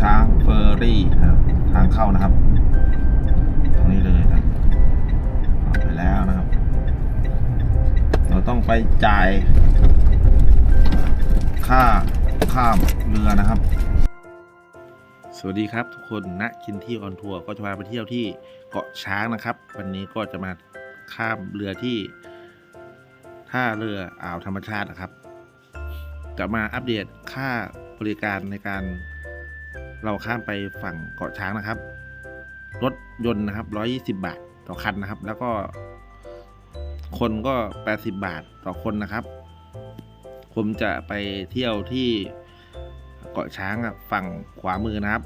ช้างเฟอร์รี่นะครับทางเข้านะครับ ตรงนี้เลยครับไปแล้วนะครับ เราต้องไปจ่าย ค่าข้ามเรือนะครับ สวัสดีครับทุกคนณกินที่ออนทัวร์ก็จะพาไปเที่ยวที่เกาะช้างนะครับ วันนี้ก็จะมาข้ามเรือที่ท่าเรืออ่าวธรรมชาตินะครับ จะมาอัปเดตค่าบริการในการ เราข้ามไปฝั่งเกาะช้างนะครับ รถยนต์นะครับ 120 บาทต่อคันนะครับ แล้วก็ คนก็ 80 บาทต่อคนนะครับ ผมจะไปเที่ยวที่เกาะช้างฝั่งขวามือนะครับ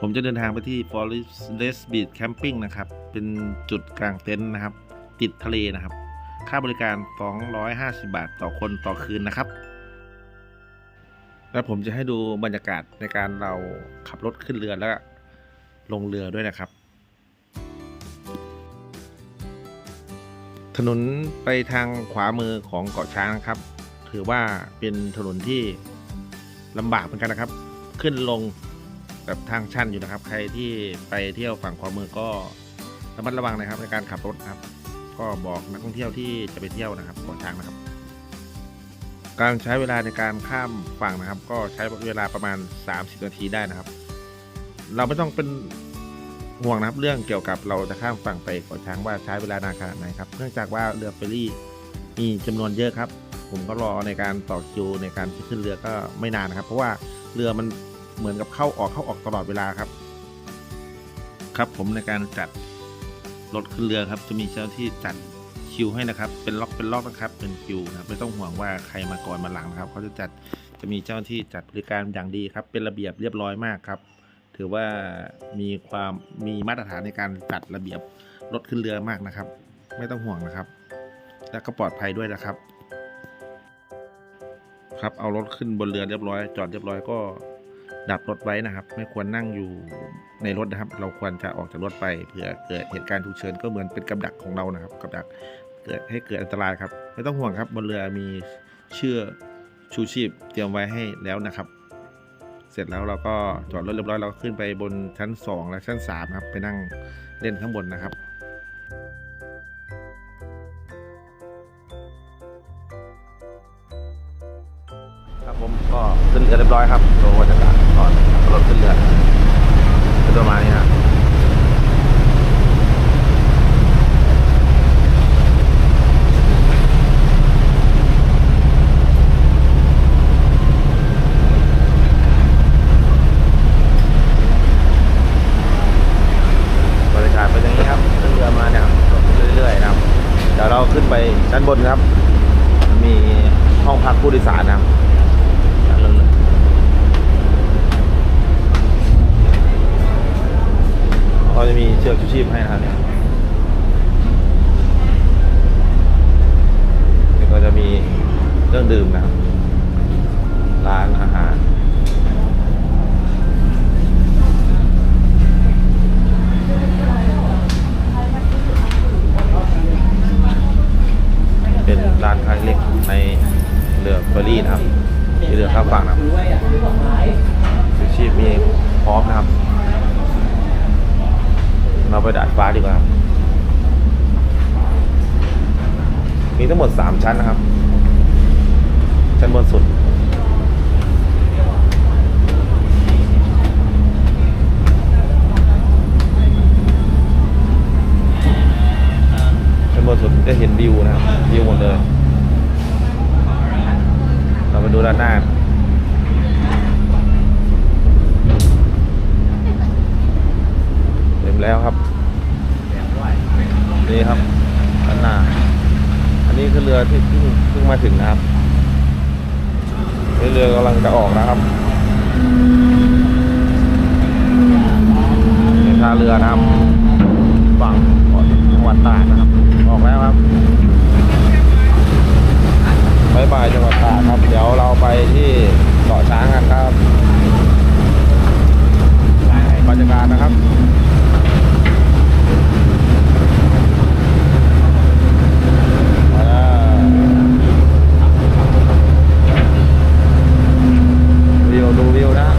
ผมจะเดินทางไปที่ Forest Beach Camping นะครับ เป็นจุดกลางเต็นท์นะครับ ติดทะเลนะครับ ค่าบริการ 250 บาทต่อคนต่อคืนนะครับ แล้วผมจะให้ดูบรรยากาศในการเราขับรถขึ้นเรือแล้วลงเรือด้วยนะครับ ถนนไปทางขวามือของเกาะช้างนะครับ ถือว่าเป็นถนนที่ลำบากเหมือนกันนะครับ ขึ้นลงแบบทางชันอยู่นะครับ ใครที่ไปเที่ยวฝั่งขวามือก็ระมัดระวังนะครับในการขับรถครับ ก็บอกนักท่องเที่ยวที่จะไปเที่ยวนะครับเกาะช้างนะครับ การใช้เวลาในการข้ามฝั่งนะครับ ก็ใช้เวลาประมาณ 30 นาทีได้นะครับ เราไม่ต้องเป็นห่วงนะครับเรื่องเกี่ยวกับเราจะข้ามฝั่งไปเกาะช้างว่าใช้เวลานานขนาดไหนครับ เนื่องจากว่าเรือเฟอร์รี่มีจำนวนเยอะครับ ผมก็รอในการต่อคิวในการขึ้นเรือก็ไม่นานนะครับ เพราะว่าเรือมันเหมือนกับเข้าออกเข้าออกตลอดเวลาครับ ครับผมในการจัดรถขึ้นเรือครับ จะมีเจ้าที่จัด คิวให้นะครับ เป็นล็อกเป็นล็อกนะครับ เป็นคิวนะครับไม่ต้องห่วงว่าใครมาก่อนมาหลังนะครับเขาจะจัดจะมีเจ้าหน้าที่จัดบริการอย่างดีครับ เป็นระเบียบเรียบร้อยมากครับ ถือว่ามีความมีมาตรฐานในการจัดระเบียบรถขึ้นเรือมากนะครับ ไม่ต้องห่วงนะครับ และก็ปลอดภัยด้วยนะครับ ครับเอารถขึ้นบนเรือเรียบร้อย จอดเรียบร้อยก็ ดับรถไว้นะครับ ไม่ควรนั่งอยู่ในรถนะครับ เราควรจะออกจากรถไปเผื่อเกิดเหตุการณ์ฉุกเฉินก็เหมือนเป็นกับดักของเรานะครับ กับดักเกิดให้เกิดอันตรายครับ ไม่ต้องห่วงครับบนเรือมีเชือกชูชีพเตรียมไว้ให้แล้วนะครับ เสร็จแล้วเราก็จอดรถเรียบร้อยเราก็ขึ้นไปบนชั้น 2 และชั้น3ครับไปนั่งเล่นข้างบนนะครับครับ เรือเรียบร้อยครับตัวบรรยากาศก่อนรถขึ้นเรือเป็นประมานี้ฮะบรรยากาศเป็นอย่างนี้ครับขึ้นเรือมาเนี่ยก็เรื่อยๆนะครับเดี๋ยวเราขึ้นไปด้านบนครับ มีห้องพักผู้โดยสารนะครับด้านบนเลย เขาจะมีเชือกชูชีพให้นะครับเนี่ยแล้วก็จะมีเครื่องดื่มนะครับ ร้านอาหารเป็นร้านค้าเล็กในเรือเฟอร์รี่นะครับที่เรือข้ามฝั่งนะครับชูชีพมีพร้อมนะครับ เราไปดาดฟ้าดีกว่า มีทั้งหมด 3 ชั้นนะครับ ชั้นบนสุด ชั้นบนสุดจะเห็นวิวนะครับ วิวหมดเลย เรามาดูด้านหน้า เต็ม แล้วครับนี่ครับด้านหน้าอันนี้คือเรือที่เพิ่งเพิ่งมาถึงนะครับเรือกำลังจะออกนะครับนี่ท่าเรือนะครับฝั่งจังหวัดตากนะครับ ออกแล้วครับบายบายจังหวัดตากครับ เดี๋ยวเราไปที่เกาะช้างกันครับบรรยากาศนะครับ มาแล้ววิวดูวิวนะะ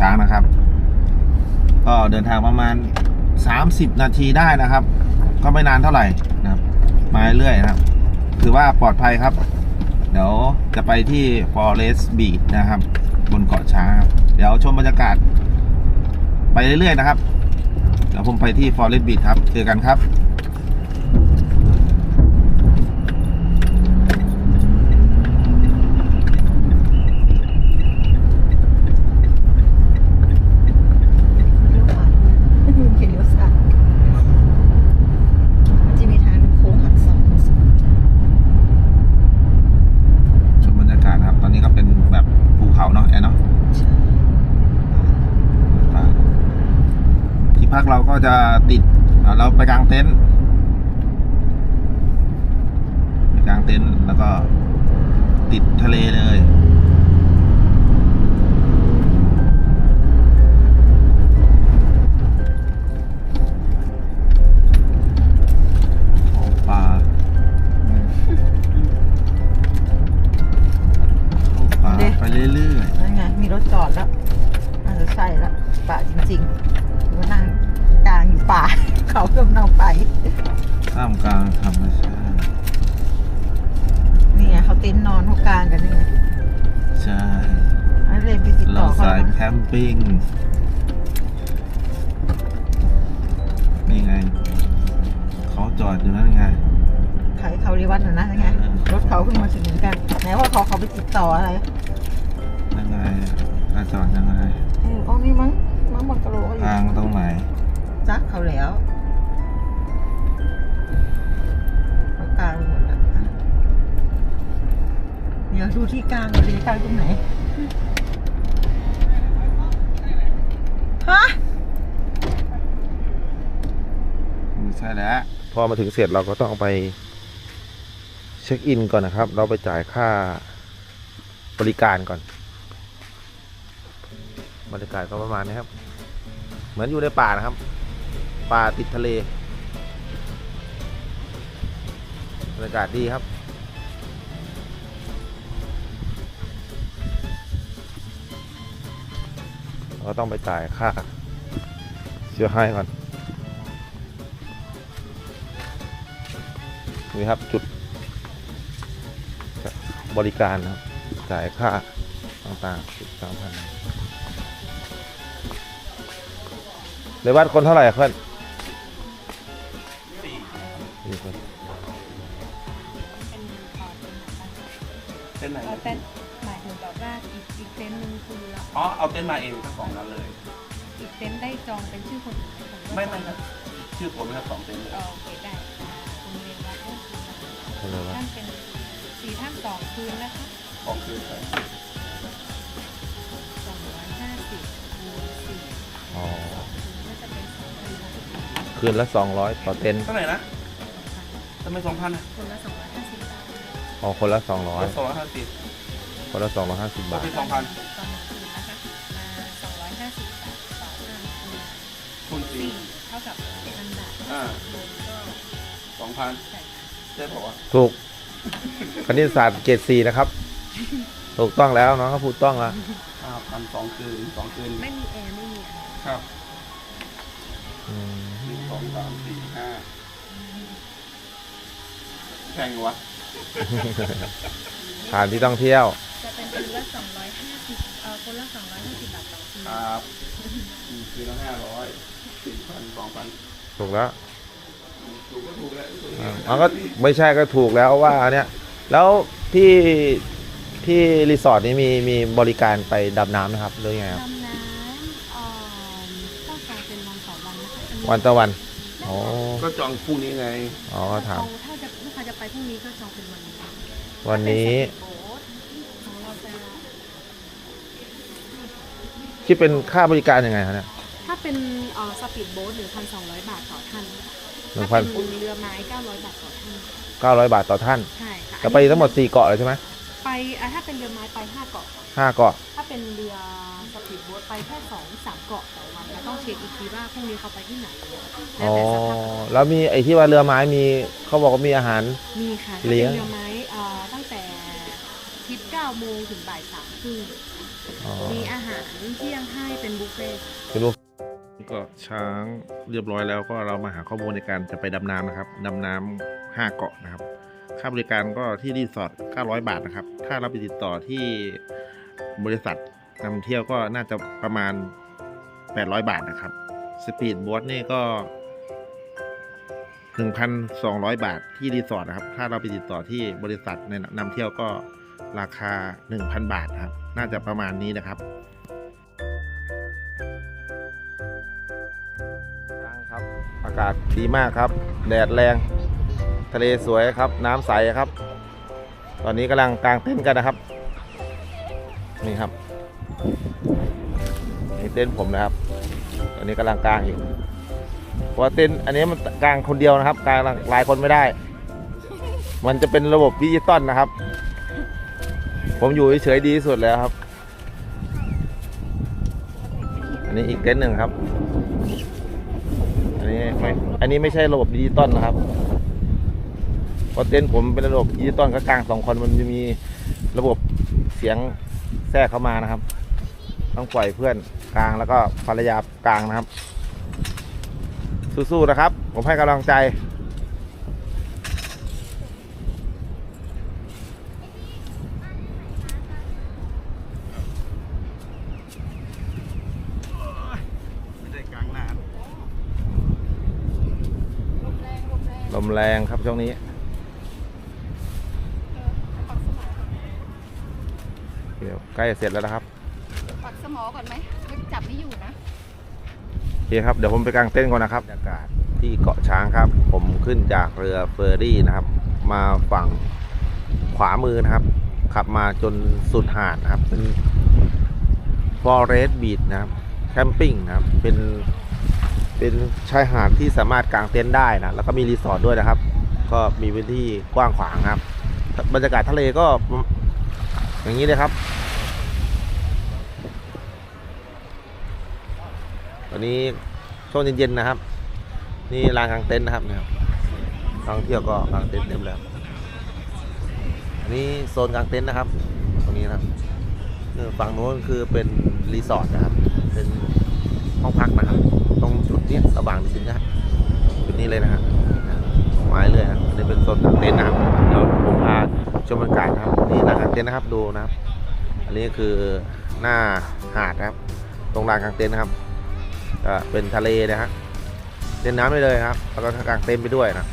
ช้างนะครับ ก็เดินทางประมาณ 30นาทีได้นะครับ ก็ไม่นานเท่าไหร่นะครับ มาเรื่อยนะครับ ถือว่าปลอดภัยครับ เดี๋ยวจะไปที่ Forest Beach นะครับ บนเกาะช้างครับเดี๋ยวชมบรรยากาศ ไปเรื่อยๆนะครับ เดี๋ยวผมไปที่ Forest Beach ครับ เจอกันครับาไปติดต่ออะไรยังไงอาจอดยังไงเออเอานี่มั้งมั้งบนกะโหลกเขาอยู่ทางตรงไหนจักเขาแล้วเขากลางหมดแล้วเดี๋ยวดูที่กลางเลยกลางตรงไหนฮะไม่ใช่แล้ว พอมาถึงเสร็จเราก็ต้องไปเช็คอินก่อนนะครับ เราไปจ่ายค่า บริการก่อน บรรยากาศก็ประมาณนี้ครับ เหมือนอยู่ในป่านะครับ ป่าติดทะเล บรรยากาศดีครับเราต้องไปจ่ายค่าเสียให้ก่อน นี่ครับจุดบริการครับ จ่ายค่าต่างๆสิบสามพันในวัดคนเท่าไหร่อะเพื่อนสี่คนเต้นไหนเอาเต้นหมายถึงแบบว่าอีกอีกเต็นท์หนึงคือเราอ๋อเอาเต้นมาเองทั้งสองนั้นเลย อีกเต็นท์ได้จองเป็นชื่อคนอื่นหคนไม่ไม่ครับชื่อผมนะครับสองเต้นเลยโอเคได้อ่าคุณเรียนรับก็คือคนเลยว่าท่านเป็นสี่ท่านสองคืนนะคะ สองคืนครับสองร้อยห้าสิบคูณสี่อ๋อคืนก็จะเป็นสองพันหกสิบคืนละสองร้อยต่อเต็นท์เท่าไหร่นะทำไมสองพันอะคนละสองร้อยห้าสิบบาทอ๋อคนละ สองร้อยสองร้อยห้าสิบคนละสองร้อยห้าสิบบาท เป็นสองพันตอนหนึ่งคืนนะคะ มาสองร้อยห้าสิบบาทต่อท่านคูณคูณสี่สี่เท่ากับพันบาทอ่ารวมก็สองพันใส่ได้บอกว่า ถูก คณิตศาสตร์เกรดสี่นะครับ ถูกต้องแล้วน้องก็พูดต้องแล้วห้าพันสองคืนสองคืนไม่มีแอร์ไม่มีอะไรครับอืมหนึ่งสองสามสี่ห้าแพงวะสถานที่ท่องเที่ยว จะเป็นคืนละสองร้อยห้าสิบเอ่อคนละสองร้อยห้าสิบบาทต่อคืนครับอืมคืนละห้าร้อยสี่พันสองพันถูกแล้วถูกก็ถูกแล้วถูกอ่ามันก็ไม่ใช่ก็ถูกแล้วว่าเนี่ย แล้วที่ ที่รีสอร์ทนี้มีมีบริการไปดำน้ำนะครับหรือยังไงครับ ดำน้ำเอ่อต้องการเป็นวันต่อวันนะคะอัวันต่อวันอ๋อก็จองพรุ่งนี้ไง อ๋อถามเอถ้าจะลูกค้าจะไปพรุ่งนี้ก็จองเป็นวันนี้วันนี้โบ๊ทของเราจะคิดเป็นค่าบริการยังไงครับเนี่ย ถ้าเป็นเอ่อสปีดโบ๊ทหนึ่งพันสองร้อยบาทต่อท่านหนึ่ถ้างพันเป็นเรือไม้เก้าร้อยบาทต่อท่านเก้าร้อยบาทต่อท่าน ใช่ค่ะจะไปทั้งหมดสี่เกาะเลยใช่ไหม ไปอะถ้าเป็นเรือไม้ไปห้าเกาะค่ะห้าเกาะ ถ้าเป็นเรือสปีดโบ๊ทไปแค่สองสามเกาะต่อวันแล้วต้องเช็คอีกทีว่าพรุ่งนี้เขาไปที่ไหนแล้วอ๋อแต่สภาพแล้วมีไอ้ที่ว่าเรือไม้มีเขาบอกว่ามีอาหาร มีค่ะเลี้ยงถ้าเป็นเรือไม้เอ่อตั้งแต่ทิตย์9โมงถึงบ่าย3ครึ่งอ๋อมีอาหารเที่ยงให้เป็นบุฟเฟ่ต์คุณลูกก็ช้างเรียบร้อยแล้วก็เรามาหาข้อมูลในการจะไปดำน้ำนะครับดำน้ำห้าเกาะนะครับ ค่าบริการก็ที่รีสอร์ท900 บาทนะครับ ถ้าเราไปติดต่อที่บริษัทนำเที่ยวก็น่าจะประมาณ 800 บาทนะครับ สปีดบ๊ทนี่ก็ 1,200 บาทที่รีสอร์ทนะครับ ถ้าเราไปติดต่อที่บริษัทในนำเที่ยวก็ราคา 1,000 บาทนะครับ น่าจะประมาณนี้นะครับครับ อากาศดีมากครับ แดดแรง ทะเลสวยครับ น้ำใสครับ ตอนนี้กำลังกางเต็นกันนะครับ นี่ครับนี่เต็นผมนะครับ ตอนนี้กำลังกางอยู่เพราะว่าเต็นอันนี้มันกางคนเดียวนะครับ กางหลายคนไม่ได้ มันจะเป็นระบบดิจิตอลนะครับ ผมอยู่เฉยดีที่สุดแล้วครับ อันนี้อีกเต็นหนึ่งครับ อันนี้ไม่อันนี้ไม่ใช่ระบบดิจิตอลนะครับ เพราะเต็นท์ผมเป็นระบบดิจิตอลก็กลางสองคนมันจะมีระบบเสียงแทรกเข้ามานะครับ ต้องปล่อยเพื่อนกลางแล้วก็ภรรยากลางนะครับ สู้ๆนะครับ ผมให้กำลังใจไม่ได้กลางนานลมแรงครับช่วงนี้ เดี๋ยว ใกล้จะเสร็จแล้วนะครับปักสมอก่อนไหมไม่จับไม่อยู่นะโอเคครับเดี๋ยวผมไปกางเต้นท์ก่อนนะครับบรรยากาศที่เกาะช้างครับ ผมขึ้นจากเรือเฟอร์รี่นะครับ มาฝั่งขวามือนะครับ ขับมาจนสุดหาดนะครับ เป็น Forest Beach นะครับแคมปิ้งนะครับ เป็นเป็นชายหาดที่สามารถกางเต็นท์ได้นะแล้วก็มีรีสอร์ทด้วยนะครับ ก็มีพื้นที่กว้างขวางครับ บรรยากาศทะเลก็อย่างนี้เลยครับ ตอนนี้ช่วงเย็นๆนะครับ นี่ลานกลางเต็นท์นะครับนะครับนักท่องเที่ยวก็กางเต็นท์เต็มแล้วอันนี้โซนกลางเต็นท์นะครับ ตรงนี้นะครับฝั่งโน้นคือเป็นรีสอร์ทนะครับ เป็นห้องพักนะครับ ตรงจุดเนี้ยระหว่างจุดนี้ยจุดนี้เลยนะครับไม้เลยนะครับอันนี้เป็นโซนกลางเต็นท์นะครับเดี๋ยวผมพาชมบรรยากาศครับนี่ลานกลางเต็นท์นะครับดูนะครับ อันนี้คือหน้าหาดนะครับ ตรงลานกลางเต็นท์นะครับ เป็นทะเลนะฮะเล่นน้ำได้เลยครับแล้วก็กางเต็นท์ไปด้วยนะ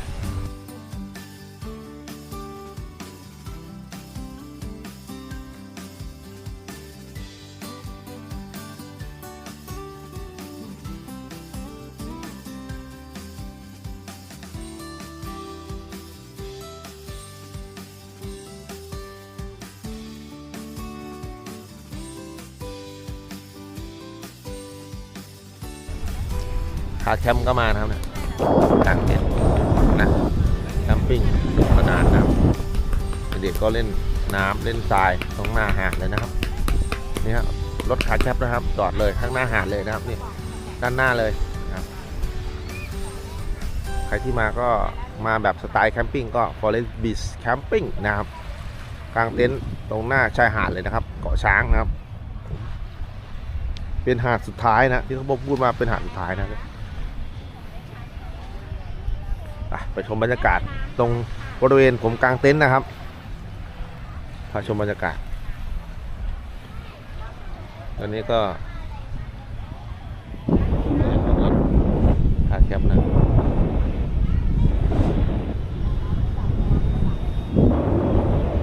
ขาแคมป์ก็มานะครับเนี่ยกางเต็นท์นะแคมปิ้งมานานนะครับเด็กๆก็เล่นน้ำเล่นทรายตรงหน้าหาดเลยนะครับนี่ครับรถขาแคปนะครับจอดเลยข้างหน้าหาดเลยนะครับนี่ด้านหน้าเลยครับ ใครที่มาก็มาแบบสไตล์แคมปิ้งก็ Forest Beach Camping นะครับกลางเต็นท์ตรงหน้าชายหาดเลยนะครับ เกาะช้างนะครับ เป็นหาดสุดท้ายนะที่เขาบอกพูดมาเป็นหาดสุดท้ายนะอะ ไปชมบรรยากาศตรงบริเวณผมกลางเต็นท์นะครับพาชมบรรยากาศ ตอนนี้ก็ขาแคบนะ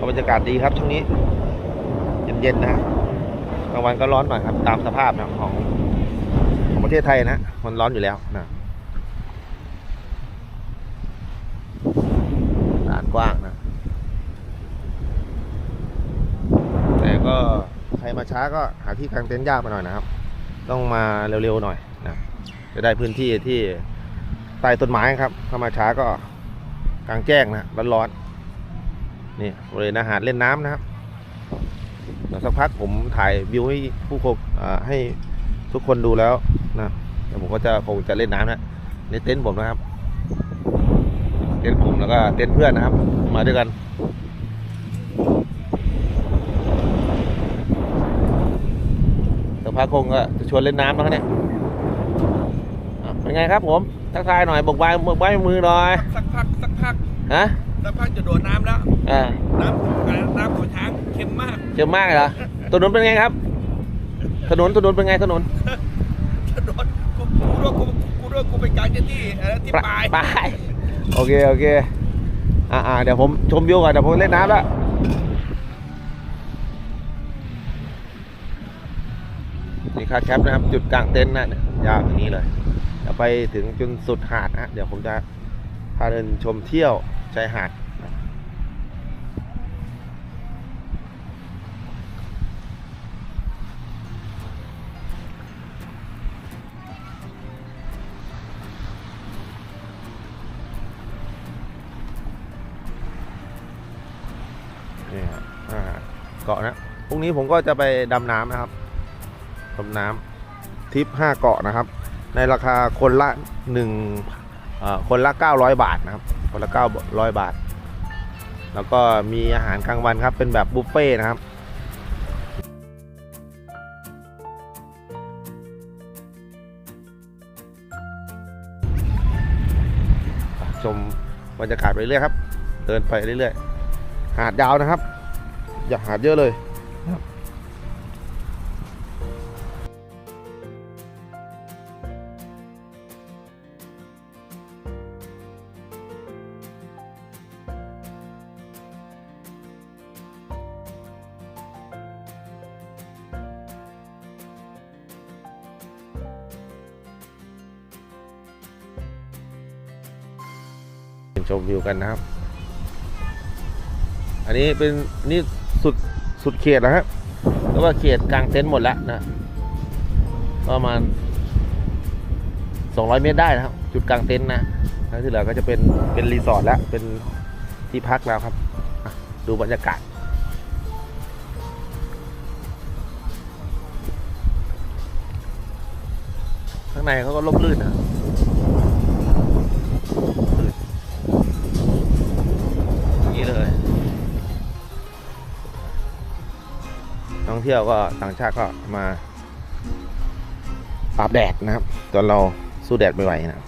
บรรยากาศดีครับช่วงนี้ เย็นๆนะฮะกลางวันก็ร้อนหน่อยครับ ตามสภาพนะของของประเทศไทยนะมันร้อนอยู่แล้วนะ ลานกว้างนะ แต่ก็ใครมา ช้าก็หาที่กางเต็นท์ยากมาหน่อยนะครับ ต้องมาเร็วๆหน่อยนะจะได้พื้นที่ที่ใต้ต้นไม้ครับถ้ามาช้าก็กลางแจ้งนะร้อนๆนี่บริเวณอาหารเล่นน้ำนะครับเดี๋ยวสักพักผมถ่ายวิวให้ผู้ชมอ่าให้ทุกคนดูแล้วนะเดี๋ยวผมก็จะคงจะเล่นน้ำนะในเต็นท์ผมนะครับ เต็นท์ผมแล้วก็เต็นท์เพื่อนนะครับ มาด้วยกัน พระคงก็จะชวนเล่นน้ำแล้วครับเนี่ยอะเป็นไงครับผม ทักทายหน่อยบอกบายบอกบายมือหน่อย สักพักสักพักฮะสักพักจะโดดน้ำแล้วอ่าน้ำอะไรน้ำของช้างเค็มมากเจ็บมากเหรอถนนเป็นไงครับ ถนนถนนเป็นไงถนนจะโดดกูกูรู้กูกูรู้กูไปกลางที่ที่อะไรที่ปลายปลายโอเคโอเคอ่าอ่าเดี๋ยวผมชมวิวก่อนเดี๋ยวผมเล่นน้ำแล้วนี่ คาแคปนะครับ จุดกลางเต็นท์นะเนี่ยาวอย่างนี้เลยเดี๋ยวไปถึงจนสุดหาดนะเดี๋ยวผมจะพาเดินชมเที่ยวชายหาดนี่ครับเกาะนะ พรุ่งนี้ผมก็จะไปดำน้ำนะครับ ดำน้ำทิปห้าเกาะนะครับ ในราคาคนละหนึ่งเอ่อคนละ 900 บาทนะครับ คนละ 900 บาท แล้วก็มีอาหารกลางวันครับ เป็นแบบบุฟเฟ่ต์นะครับชมบรรยากาศไปเรื่อยครับ เดินไปเรื่อยๆ หาดยาวนะครับ อย่าหาดเยอะเลยครับ ชมวิวกันนะครับ อันนี้เป็นนี่สุดสุดเขตแล้วครับแล้วว่าเขตกลางเต็นท์หมดแล้วนะประมาณ 200 เมตรได้นะครับ จุดกลางเต็นท์นะแล้วที่เหลือก็จะเป็นเป็นรีสอร์ทแล้วเป็นที่พักแล้วครับดูบรรยากาศข้างในเขาก็ร่มรื่นนะ องเที่ยวก็ต่างชาติก็มาอาบแดดนะครับ ตอนเราสู้แดดไม่ไหวนะครับ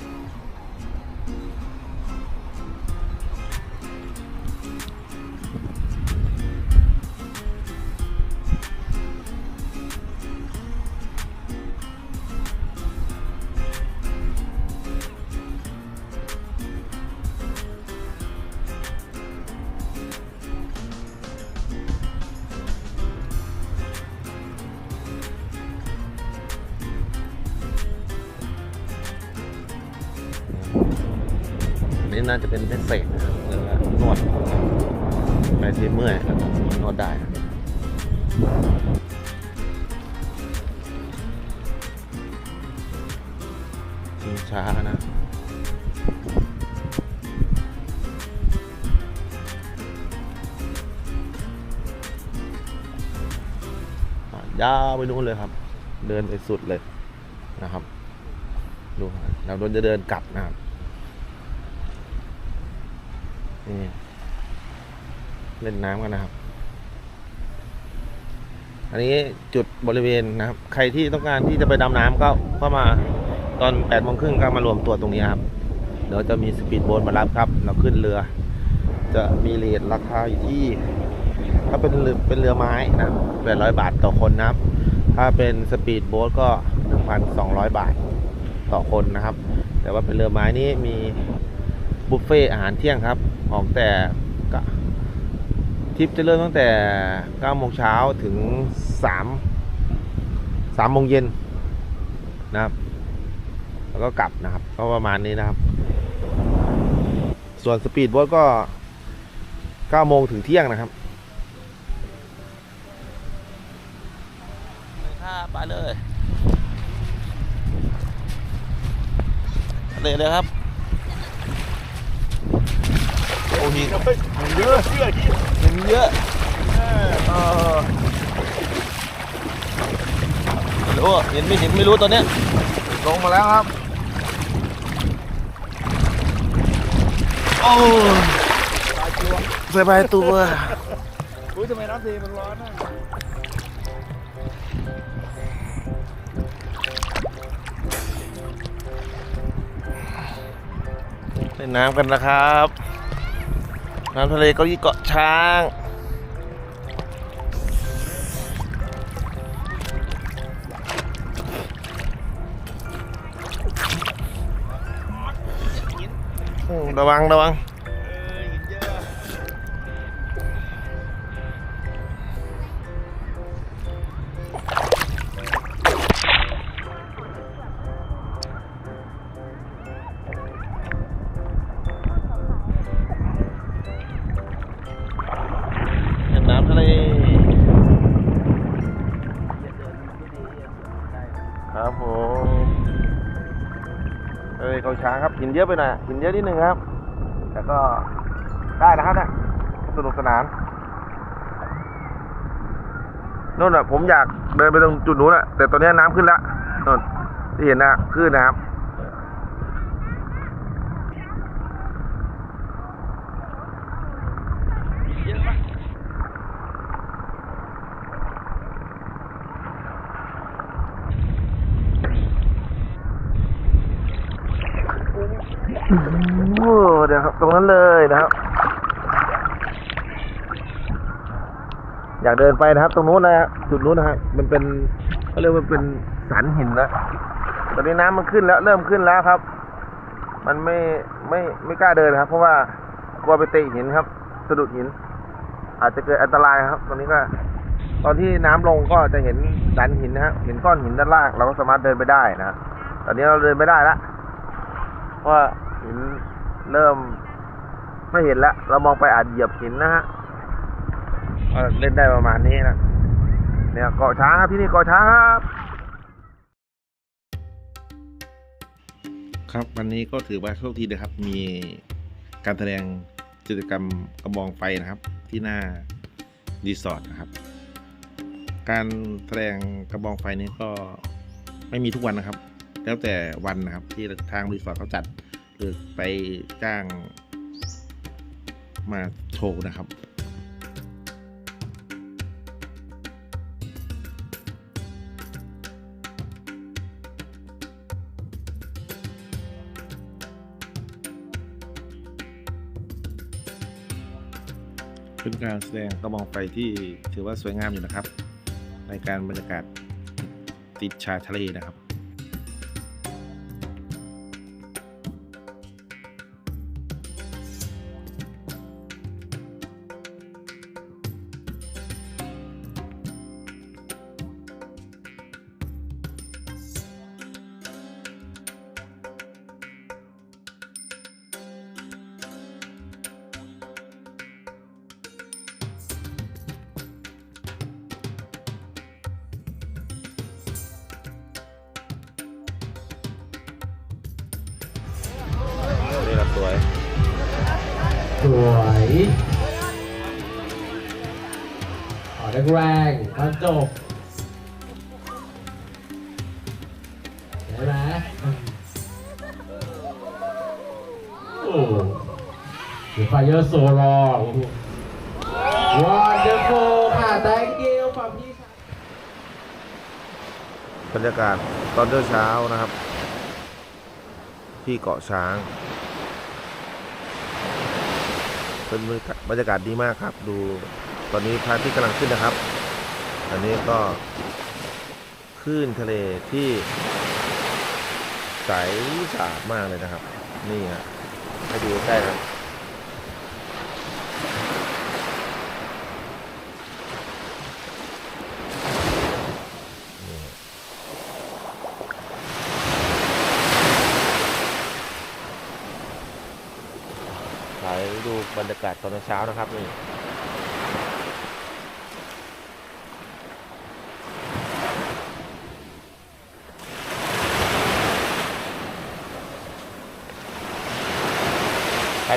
นนี่น่าจะเป็นเป็นเศษนะครับหรือว่านวดไปที่เมื่อยแล้วก็นวดได้ชิงช้านะอะยาวไปนู้นเลยครับ เดินไปสุดเลยนะครับ ดูครับเราโดนจะเดินกลับนะครับนี่ เล่นน้ำกันนะครับ อันนี้จุดบริเวณนะครับ ใครที่ต้องการที่จะไปดำน้ำก็เข้ามาตอน8ปดโมงครึ่งก็มารวมตัวตรงนี้ครับ เดี๋ยวจะมีสปีดโบ๊ทมารับครับ เราขึ้นเรือ จะมีเรทราคาอยู่ที่ ถ้าเป็นเรือเป็นเรือไม้นะครับ800บาทต่อคนนะครับ ถ้าเป็นสปีดโบ๊ทก็ 1,200 บาทต่อคนนะครับ แต่ว่าเป็นเรือไม้นี้มีบุฟเฟ่อาหารเที่ยงครับ ออกแต่ ริปจะเริ่มตั้งแต่9โมงเช้าถึง 3 3โมงเย็นนะครับ แล้วก็กลับนะครับ ก็ประมาณนี้นะครับ ส่วนสปีดโบ๊ทก็ 9 โมงถึงเที่ยงนะครับไปเลยเลยเลยครับ โอ้หินหินเยอะ ผเยอะเออไม่รู้เห็นไม่เห็นไม่รู้ตอนเนี้ยลงมาแล้วครับ โอ้สบายตัวทำไมน้ำทะมันร้อนนะเล่นน้ำกันนะครับ น้ำทะเลเก็ยี่เกาะช้างอืมระวังระวัง เยอะไปหน่อยหินเยอะนิดนึงครับ แต่ก็ได้นะครับเนี่ยสนุกสนานนู่นอะผมอยากเดินไปตรงจุดนู้นอะ แต่ตอนนี้น้ำขึ้นละนู่นที่เห็นนะขึ้นนะครับ ครับ ตรงนั้นเลยนะครับ อยากเดินไปนะครับ ตรงนู้นนะฮะจุดนู้นนะฮะมันเป็นเขาเรียกว่าเป็นสันหินนะตอนนี้น้ำมันขึ้นแล้ว เริ่มขึ้นแล้วครับ มันไม่ไม่ไม่กล้าเดินครับ เพราะว่ากลัวไปเตะหินครับ สะดุดหิน อาจจะเกิดอันตรายครับ ตอนนี้ก็ ตอนที่น้ำลงก็จะเห็นสันหินนะฮะเห็นก้อนหินด้านล่างเราก็สามารถเดินไปได้นะตอนนี้เราเดินไม่ได้ละเพราะว่า เริ่มไม่เห็นแล้ว เรามองไปอาจเหยียบหินนะฮะเล่นได้ประมาณนี้นะเนี่ยเกาะช้างครับที่นี่เกาะช้างครับ ครับวันนี้ก็ถือว่าโชคดีนะครับ มีการแสดงกิจกรรมกระบองไฟนะครับ ที่หน้ารีสอร์ทนะครับ การแสดงกระบองไฟนี้ก็ไม่มีทุกวันนะครับ แล้วแต่วันนะครับที่ทางรีสอร์ทเขาจัดือไปจ้างมาโชว์นะครับเป็นการแสดงกระบองไฟที่ถือว่าสวยงามอยู่นะครับ ในการบรรยากาศติดชายทะเลนะครับ โอ้เดี๋ยวไฟเยอร์โซลอวันเดอร์ฟูค่ะ thank you ฝั่งพี่บรรยากาศตอนเช้าๆนะครับ ที่เกาะช้าง เป็นบรรยากาศดีมากครับ ดูตอนนี้พระอาทิตย์กำลังขึ้นนะครับ อันนี้ก็คลื่นทะเลที่ ใสสะอาดมากเลยนะครับ นี่ฮะให้ดูใกล้ครับถ่ายดูบรรยากาศตอนเช้านะครับนี่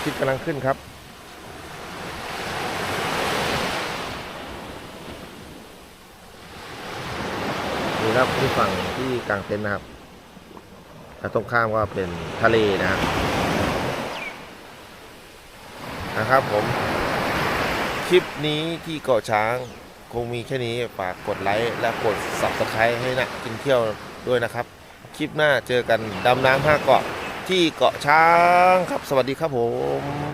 ทิตย์กำลังขึ้นครับ นี่ครับที่ฝั่งที่กลางเต็นท์นะครับแล้วตรงข้ามก็เป็นทะเลนะครับนะครับผมคลิปนี้ที่เกาะช้างคงมีแค่นี้ฝากกดไลค์และกด subscribe ให้นะกินเที่ยวด้วยนะครับ คลิปหน้าเจอกันดำน้ำห้าเกาะ ที่เกาะช้างครับ สวัสดีครับผม